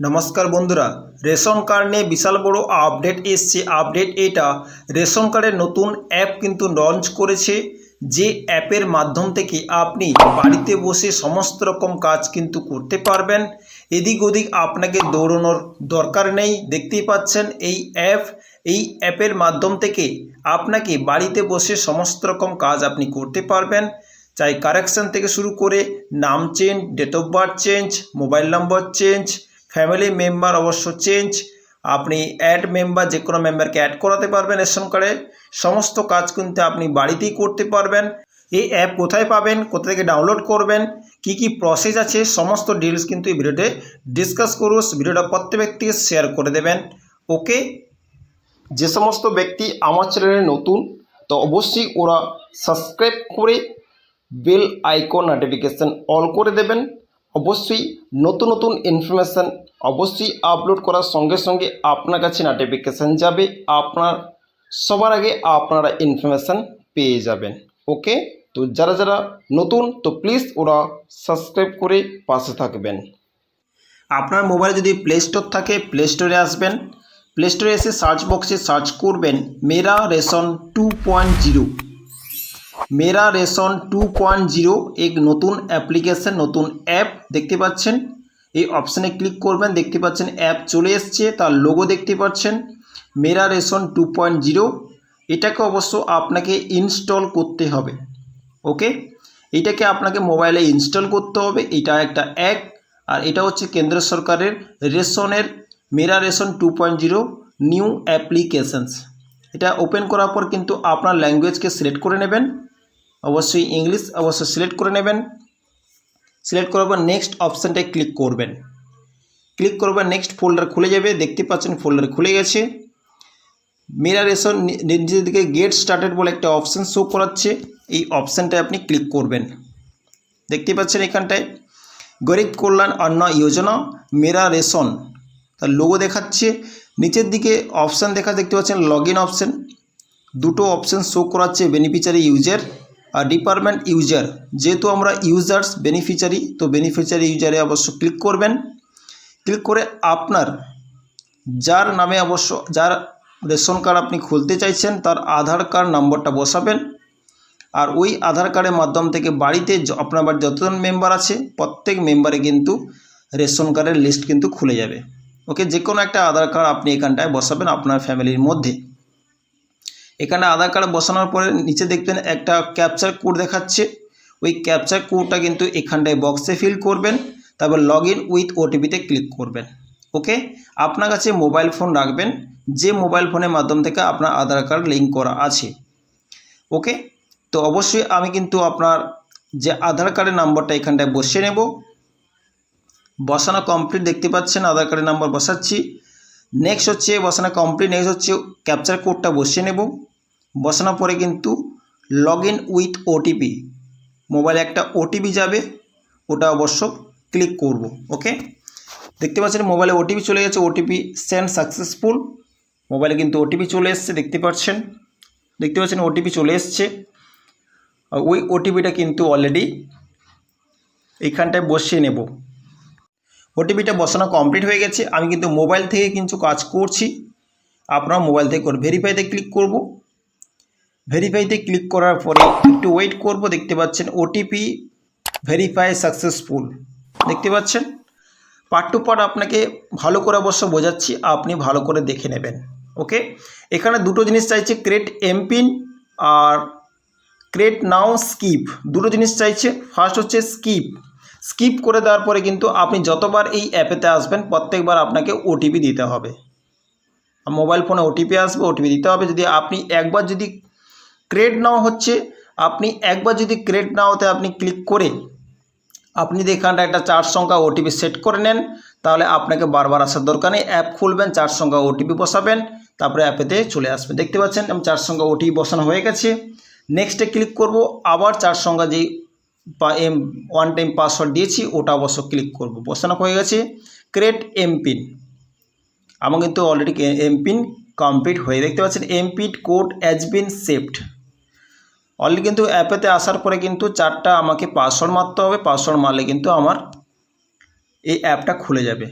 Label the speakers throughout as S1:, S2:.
S1: নমস্কার বন্ধুরা, ration card নিয়ে বিশাল বড় আপডেট এসছে। আপডেট এটা, রেশন কার্ডের নতুন অ্যাপ কিন্তু লঞ্চ করেছে। যে অ্যাপের মাধ্যম থেকে আপনি বাড়িতে বসে সমস্ত রকম কাজ কিন্তু করতে পারবেন। এদিক ওদিক আপনাকে দৌড়ানোর দরকার নেই। দেখতেই পাচ্ছেন এই অ্যাপ এই অ্যাপের মাধ্যম থেকে আপনাকে বাড়িতে বসে সমস্ত রকম কাজ আপনি করতে পারবেন। চাই কারেকশন থেকে শুরু করে নাম change date of birth change mobile number change family member অবশ্য চেঞ্জ আপনি অ্যাড মেম্বার যে কোনো মেম্বারকে অ্যাড করাতে পারবেন রেশন কার্ডে সমস্ত কাজ কিন্তু আপনি বাড়িতেই করতে পারবেন। এই অ্যাপ কোথায় পাবেন? কোথা থেকে ডাউনলোড করবেন? কি কি প্রসেস আছে? সমস্ত ডিটেলস কিন্তু এই ভিডিওতে ডিসকাস করব। ভিডিওটা প্রত্যেক ব্যক্তিকে শেয়ার করে দেবেন। ওকে যে সমস্ত ব্যক্তি আমার চ্যানেলে নতুন, তো অবশ্যই ওরা সাবস্ক্রাইব করে বেল আইকন নোটিফিকেশান অল করে দেবেন। অবশ্যই নতুন নতুন ইনফরমেশান অবশ্যই আপলোড করার সঙ্গে সঙ্গে আপনার কাছে নোটিফিকেশান যাবে। আপনার, সবার আগে আপনারা ইনফরমেশান পেয়ে যাবেন। ওকে তো যারা যারা নতুন, তো প্লিজ ওরা সাবস্ক্রাইব করে পাশে থাকবেন। আপনার মোবাইলে যদি প্লে স্টোর থাকে প্লে স্টোরে আসবেন। প্লে স্টোরে এসে সার্চ বক্সে সার্চ করবেন Mera ration two point zero Mera ration two point zero এক নতুন অ্যাপ্লিকেশন, নতুন অ্যাপ দেখতে পাচ্ছেন। এই অপশানে ক্লিক করবেন, দেখতে পাচ্ছেন অ্যাপ চলে এসছে, তার লোগো দেখতে পাচ্ছেন। Mera ration two point zero, এটাকে অবশ্য আপনাকে ইনস্টল করতে হবে, ওকে? এটাকে আপনাকে মোবাইলে ইনস্টল করতে হবে, এটা একটা অ্যাপ। আর এটা হচ্ছে কেন্দ্র সরকারের রেশনের Mera ration two point zero new applications. এটা ওপেন করার পর কিন্তু আপনার ল্যাঙ্গুয়েজকে সিলেক্ট করে নেবেন। অবশ্যই ইংলিশ অবশ্যই সিলেক্ট করে নেবেন। সিলেক্ট করার পর নেক্সট অপশানটায় ক্লিক করবেন। ক্লিক করবেন নেক্সট ফোল্ডার খুলে যাবে। দেখতে পাচ্ছেন ফোল্ডার খুলে গেছে। মেরা রেশন নিজের দিকে গেট স্টার্টেড বলে একটা অপশান শো করাচ্ছে। এই অপশানটায় আপনি ক্লিক করবেন। দেখতে পাচ্ছেন এখানটায়, গরিব কল্যাণ অন্ন যোজনা মেরা রেশন তার লোগো দেখাচ্ছে। নিচের দিকে অপশান দেখা, দেখতে পাচ্ছেন লগ ইন অপশান দুটো অপশান শো করাচ্ছে বেনিফিশিয়ারি ইউজার ডিপার্টমেন্ট ইউজার যেহেতু আমরা ইউজার্স বেনিফিশিয়ারি তো বেনিফিশিয়ারি ইউজারে অবশ্য ক্লিক করবেন। ক্লিক করে আপনার যার নামে অবশ্য, যার রেশন কার্ড আপনি খুলতে চাইছেন, তার আধার কার্ড নম্বরটা বসাবেন। আর ওই আধার কার্ডের মাধ্যম থেকে বাড়িতে আপনার বাড়িতে যতজন মেম্বার আছে, প্রত্যেক মেম্বারে কিন্তু রেশন কার্ডের লিস্ট কিন্তু খুলে যাবে। ওকে যে কোনো একটা আধার কার্ড আপনি এখানটায় বসাবেন আপনার ফ্যামিলির মধ্যে। এখানে আধার কার্ড বসানোর পরে নিচে দেখবেন একটা ক্যাপচার কোড দেখাচ্ছে। ওই ক্যাপচার কোডটা কিন্তু এখানটায় বক্সে ফিল করবেন, তারপর লগ ইন উইথ ওটিপিতে ক্লিক করবেন। ওকে আপনার কাছে মোবাইল ফোন রাখবেন, যে মোবাইল ফোনের মাধ্যম থেকে আপনার আধার কার্ড লিঙ্ক করা আছে। ওকে তো অবশ্যই আমি কিন্তু আপনার যে আধার কার্ডের নাম্বারটা এখানটায় বসিয়ে নেব। বসানো কমপ্লিট দেখতে পাচ্ছেন, আধার কার্ডের নাম্বার বসাচ্ছি। নেক্সট হচ্ছে, বসানো কমপ্লিট নেক্সট হচ্ছে ক্যাপচার কোডটা বসিয়ে নেব। বসানোর পরে কিন্তু লগ ইন উইথ ওটিপি মোবাইলে একটা ওটিপি যাবে, ওটা অবশ্য ক্লিক করব ওকে দেখতে পাচ্ছেন মোবাইলে ওটিপি চলে গেছে ওটিপি সেন্ড সাকসেসফুল মোবাইলে কিন্তু ওটিপি চলে এসছে, দেখতে পাচ্ছেন? দেখতে পাচ্ছেন ওটিপি চলে এসছে ওই ওটিপিটা কিন্তু অলরেডি এইখানটায় বসিয়ে নেব। ওটিপিটা বসানো কমপ্লিট হয়ে গেছে, আমি কিন্তু মোবাইল থেকে কিন্তু কাজ করছি, আপনারা মোবাইল থেকে করে ভেরিফাইতে ক্লিক করব। ভেরিফাইতে ক্লিক করার পরে একটু ওয়েট করব, দেখতে পাচ্ছেন ওটিপি ভেরিফাই সাকসেসফুল দেখতে পাচ্ছেন? পার্ট টু পার্ট আপনাকে ভালো করে অবশ্য বোঝাচ্ছি, আপনি ভালো করে দেখে নেবেন ওকে এখানে দুটো জিনিস চাইছে ক্রেট এমপিন আর ক্রেট নাও স্কিপ দুটো জিনিস চাইছে ফার্স্ট হচ্ছে স্কিপ স্কিপ করে দেওয়ার পরে কিন্তু আপনি যতবার এই অ্যাপেতে আসবেন, প্রত্যেকবার আপনাকে ওটিপি দিতে হবে। মোবাইল ফোনে ওটিপি আসবে ওটিপি দিতে হবে, যদি আপনি একবার যদি ক্রেড নাও হচ্ছে, আপনি একবার যদি ক্রেড নাওতে আপনি ক্লিক করে আপনি যদি এখানটা একটা চার সংখ্যা ওটিপি সেট করে নেন, তাহলে আপনাকে বারবার আসার দরকার নেই। অ্যাপ খুলবেন, চার সংখ্যা ওটিপি বসাবেন, তারপরে অ্যাপেতে চলে আসবেন। দেখতে পাচ্ছেন, আমি চার সংখ্যা ওটিপি বসানো হয়ে গেছে। নেক্সটে ক্লিক করব, আবার চার সংখ্যা যেই এম ওয়ান টাইম পাসওয়ার্ড দিয়েছি, ওটা অবশ্য ক্লিক করব। বসানো হয়ে গেছে। ক্রেট এমপিন আমার কিন্তু অলরেডি এমপিন কমপ্লিট হয়ে, দেখতে পাচ্ছেন MPIN code as been saved already কিন্তু অ্যাপেতে আসার পরে কিন্তু চারটা আমাকে পাসওয়ার্ড মারতে হবে পাসওয়ার্ড মারলে কিন্তু আমার এই অ্যাপটা খুলে যাবে।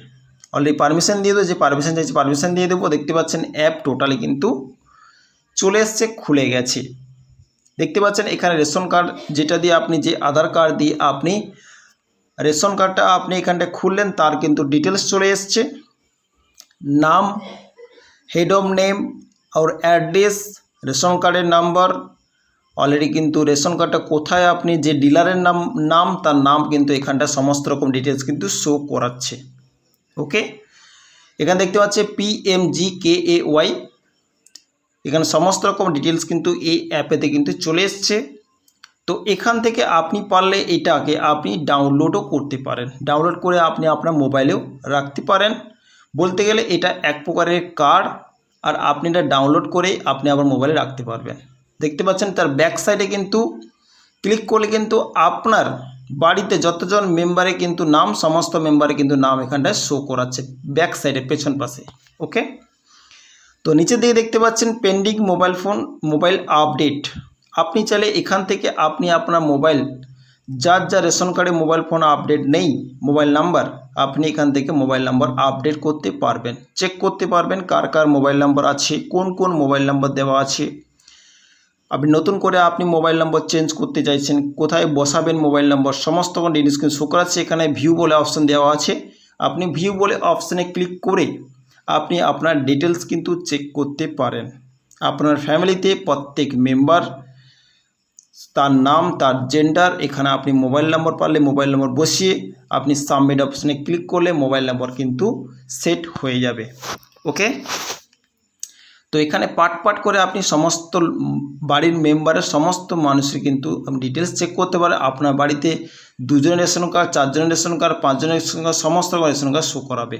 S1: অলরেডি পারমিশন দিয়ে দেবো, যে পারমিশন চাইছি পারমিশন দিয়ে দেবো। দেখতে পাচ্ছেন অ্যাপ টোটালি কিন্তু চলে এসছে, খুলে গেছে। দেখতে পাচ্ছেন এখানে রেশন কার্ড যেটা দিয়ে আপনি যে আধার কার্ড দিয়ে আপনি রেশন কার্ডটা আপনি এখানটায় খুললেন, তার কিন্তু ডিটেলস চলে এসছে। নাম হেড অফ নেম আর অ্যাড্রেস রেশন কার্ডের নাম্বার অলরেডি কিন্তু রেশন কার্ডটা কোথায় আপনি যে ডিলারের নাম নাম, তার নাম কিন্তু এখানটা সমস্ত রকম ডিটেলস কিন্তু শো করাচ্ছে। ওকে এখানে দেখতে পাচ্ছে P M G K A Y এখানে সমস্ত রকম ডিটেলস কিন্তু এই অ্যাপেতে কিন্তু চলে এসছে। তো এখান থেকে আপনি পারলে এটাকে আপনি ডাউনলোডও করতে পারেন। ডাউনলোড করে আপনি আপনার মোবাইলেও রাখতে পারেন। বলতে গেলে এটা এক প্রকারের কার্ড আর আপনি এটা ডাউনলোড করে আপনি আবার মোবাইলে রাখতে পারবেন। দেখতে পাচ্ছেন তার ব্যাক সাইডে কিন্তু ক্লিক করলে কিন্তু আপনার বাড়িতে যতজন মেম্বারে কিন্তু নাম, সমস্ত মেম্বারে কিন্তু নাম এখানটায় শো করাচ্ছে ব্যাক সাইডে পেছন পাশে ওকে তো নিচের দিকে দেখতে পাচ্ছেন pending mobile phone mobile update আপনি চাইলে এখান থেকে আপনি আপনার মোবাইল যার যা রেশন কার্ডে মোবাইল ফোন আপডেট নেই মোবাইল নাম্বার আপনি এখান থেকে মোবাইল নাম্বার আপডেট করতে পারবেন। চেক করতে পারবেন কার কার মোবাইল নাম্বার আছে, কোন কোন মোবাইল নাম্বার দেওয়া আছে। আপনি নতুন করে আপনি মোবাইল নম্বর চেঞ্জ করতে চাইছেন, কোথায় বসাবেন মোবাইল নম্বর, সমস্ত ডিটেলস কিন্তু শো করাচ্ছে, এখানে ভিউ বলে অপশন দেওয়া আছে। আপনি ভিউ বলে অপশানে ক্লিক করে আপনি আপনার ডিটেলস কিন্তু চেক করতে পারেন। আপনার ফ্যামিলিতে প্রত্যেক মেম্বার তার নাম, তার জেন্ডার এখানে আপনি মোবাইল নম্বর পারলে মোবাইল নম্বর বসিয়ে আপনি সাবমিট অপশানে ক্লিক করলে মোবাইল নম্বর কিন্তু সেট হয়ে যাবে। ওকে তো এখানে পার্ট পার্ট করে আপনি সমস্ত বাড়ির মেম্বারের সমস্ত মানুষের কিন্তু আপনি ডিটেলস চেক করতে পারেন। আপনার বাড়িতে দুজনের রেশন কার্ড চারজনের রেশন কার্ড পাঁচজনের রেশন কার্ড, সমস্ত রেশন কার্ড শো করাবে।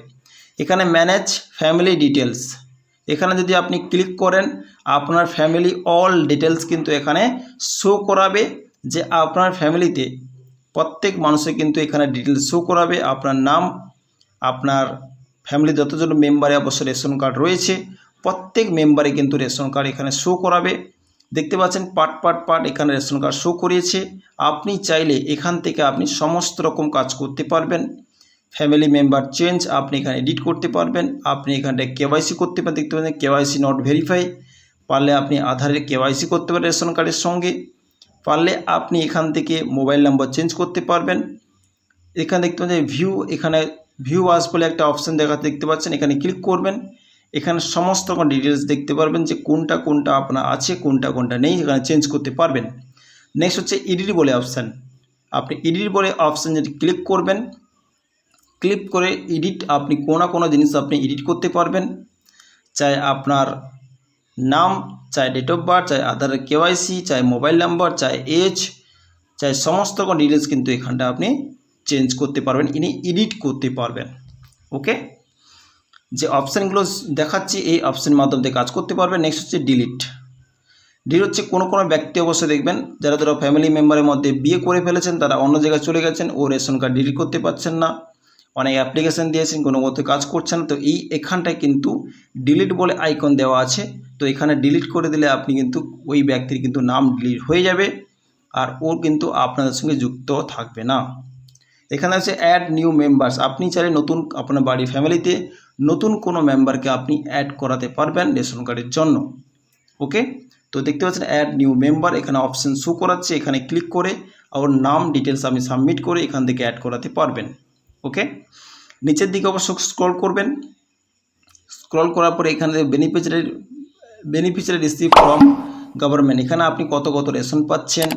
S1: এখানে ম্যানেজ ফ্যামিলি ডিটেলস এখানে যদি আপনি ক্লিক করেন, আপনার ফ্যামিলি অল ডিটেলস কিন্তু এখানে শো করাবে যে আপনার ফ্যামিলিতে প্রত্যেক মানুষের কিন্তু এখানে ডিটেলস শো করাবে। আপনার নাম, আপনার ফ্যামিলি যতজন মেম্বারে অবশ্য রেশন কার্ড রয়েছে। প্রত্যেক মেম্বারে কিন্তু রেশন কার্ড এখানে শো করাবে। দেখতে পাচ্ছেন পার্ট পার্ট পার্ট এখানে রেশন কার্ড শো করিয়েছে। আপনি চাইলে এখান থেকে আপনি সমস্ত রকম কাজ করতে পারবেন। ফ্যামিলি মেম্বার চেঞ্জ আপনি এখানে এডিট করতে পারবেন। আপনি এখানটায় কেওয়াইসি করতে পারেন। দেখতে পাচ্ছেন কেওয়াইসি নট ভেরিফাই পারলে আপনি আধারের কেওয়াইসি করতে পারেন রেশন কার্ডের সঙ্গে। পারলে আপনি এখান থেকে মোবাইল নাম্বার চেঞ্জ করতে পারবেন। এখানে দেখতে পাচ্ছেন ভিউ এখানে ভিউ আস বলে একটা অপশান দেখা দেখতে পাচ্ছেন এখানে ক্লিক করবেন। এখানে সমস্ত রকম ডিটেলস দেখতে পারবেন যে কোনটা কোনটা আপনার আছে, কোনটা কোনটা নেই, এখানে চেঞ্জ করতে পারবেন। নেক্সট হচ্ছে এডিট বলে অপশান আপনি এডিট বলে অপশান যদি ক্লিক করবেন ক্লিক করে এডিট আপনি কোনো কোনো জিনিস আপনি এডিট করতে পারবেন। চাই আপনার নাম, চাই ডেট অফ বার্থ চাই আধার কেওয়াইসি চাই মোবাইল নাম্বার চাই এজ চাই সমস্ত রকম ডিটেলস কিন্তু এখানটা আপনি চেঞ্জ করতে পারবেন, ইনি এডিট করতে পারবেন। ওকে যে অপশানগুলো দেখাচ্ছি, এই অপশানের মাধ্যমে কাজ করতে পারবে। নেক্সট হচ্ছে ডিলিট ডিলিট হচ্ছে কোনো কোনো ব্যক্তি অবশ্যই দেখবেন, যারা ধরো ফ্যামিলি মেম্বারের মধ্যে বিয়ে করে ফেলেছেন, তারা অন্য জায়গায় চলে গেছেন, ও রেশন কার্ড ডিলিট করতে পারছেন না। অনেক অ্যাপ্লিকেশান দিয়েছেন, কোনো মতো কাজ করছেন তো এই এখানটায় কিন্তু ডিলিট বলে আইকন দেওয়া আছে। তো এখানে ডিলিট করে দিলে আপনি কিন্তু ওই ব্যক্তির কিন্তু নাম ডিলিট হয়ে যাবে আর ওর কিন্তু আপনাদের সঙ্গে যুক্ত থাকবে না। এখানে আছে অ্যাড নিউ মেম্বার্স আপনি চাইলে নতুন আপনার বাড়ির ফ্যামিলিতে নতুন কোনো মেম্বারকে আপনি অ্যাড করাতে পারবেন রেশন কার্ডের জন্য। ওকে তো দেখতে পাচ্ছেন অ্যাড নিউ মেম্বার এখানে অপশান শো করাচ্ছে, এখানে ক্লিক করে ওর নাম ডিটেলস আপনি সাবমিট করে এখান থেকে অ্যাড করাতে পারবেন। ওকে নিচের দিকে অবশ্য স্ক্রল করবেন। স্ক্রল করার পরে এখানে beneficiary beneficiary receive from government এখানে আপনি কত কত রেশন পাচ্ছেন,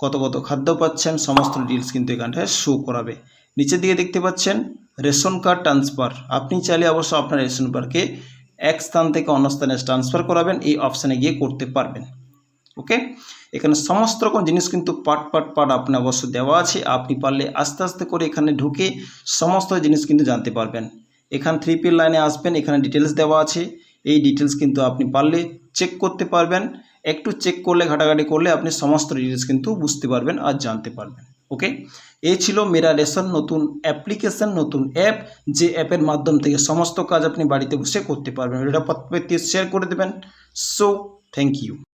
S1: কত কত খাদ্য পাচ্ছেন, সমস্ত ডিটেলস কিন্তু এখানটায় শো করাবে। নিচের দিকে দেখতে পাচ্ছেন রেশন কার্ড ট্রান্সফার। আপনি চাইলে অবশ্য আপনার রেশন কার্ডকে এক স্থান থেকে অন্য স্থানে ট্রান্সফার করাবেন, এই অপশানে গিয়ে করতে পারবেন। ওকে? এখানে সমস্ত রকম জিনিস কিন্তু পার্ট পার্ট পার্ট আপনার অবশ্য দেওয়া আছে। আপনি পারলে আস্তে আস্তে করে এখানে ঢুকে সমস্ত জিনিস কিন্তু জানতে পারবেন। এখানে থ্রি পি লাইনে আসবেন, এখানে ডিটেলস দেওয়া আছে। এই ডিটেলস কিন্তু আপনি পারলে চেক করতে পারবেন। একটু চেক করলে, ঘাটাঘাটি করলে আপনি সমস্ত ডিটেলস কিন্তু বুঝতে পারবেন আর জানতে পারবেন। ওকে? এই ছিল মেরা লেসন, নতুন অ্যাপ্লিকেশন, নতুন অ্যাপ যে অ্যাপের মাধ্যম থেকে সমস্ত কাজ আপনি বাড়িতে বসে করতে পারবেন। এটা প্রত্যেকটি শেয়ার করে দেবেন। So thank you